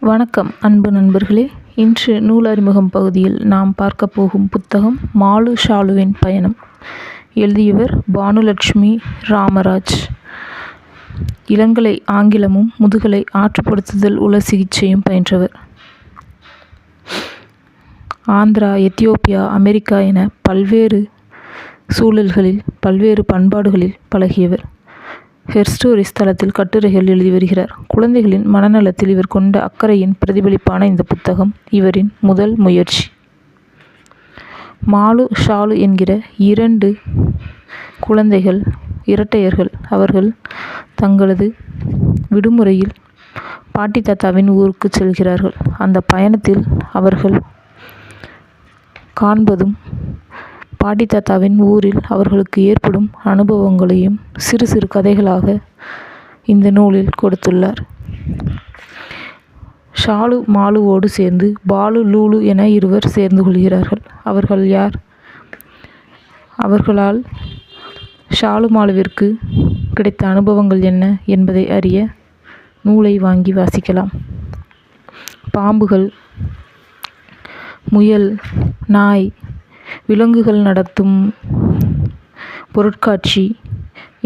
வணக்கம் அன்பு நண்பர்களே. இன்று நூல் அறிமுகம் பகுதியில் நாம் பார்க்க போகும் புத்தகம் மாலு ஷாலுவின் பயணம். எழுதியவர் பானுலட்சுமி ராமராஜ். இளங்கலை ஆங்கிலமும் முதுகலை ஆற்றுப்படுத்துதல் உள சிகிச்சையும் பயின்றவர். ஆந்திரா எத்தியோப்பியா அமெரிக்கா என பல்வேறு சூழல்களில் பல்வேறு பண்பாடுகளில் பழகியவர். ஹெர்ஸ்டோரிஸ் தளத்தில் கட்டுரைகள் எழுதி வருகிறார். குழந்தைகளின் மனநலத்தில் இவர் கொண்ட அக்கறையின் பிரதிபலிப்பான இந்த புத்தகம் இவரின் முதல் முயற்சி. மாலு ஷாலு என்கிற இரண்டு குழந்தைகள் இரட்டையர்கள் அவர்கள் தங்களது விடுமுறையில் பாட்டி தாத்தாவின் ஊருக்கு செல்கிறார்கள். அந்த பயணத்தில் அவர்கள் காண்பதும் பாட்டி தாத்தாவின் ஊரில் அவர்களுக்கு ஏற்படும் அனுபவங்களையும் சிறு சிறு கதைகளாக இந்த நூலில் கொடுத்துள்ளார். ஷாலு மாலுவோடு சேர்ந்து பாலு லூலு என இருவர் சேர்ந்து கொள்கிறார்கள். அவர்கள் யார்? அவர்களால் ஷாலு மாலுவிற்கு கிடைத்த அனுபவங்கள் என்ன என்பதை அறிய நூலை வாங்கி வாசிக்கலாம். பாம்புகள் முயல் நாய் விலங்குகள் நடத்தும் பொருட்காட்சி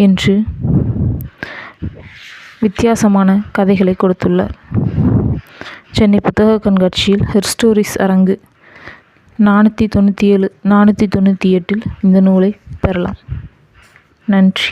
என்று வித்தியாசமான கதைகளை கொடுத்துள்ளார். சென்னை புத்தக கண்காட்சியில் ஹெர்ஸ்டோரிஸ் அரங்கு நானூற்றி தொண்ணூற்றி ஏழு நானூற்றி தொண்ணூற்றி எட்டில் இந்த நூலை பெறலாம். நன்றி.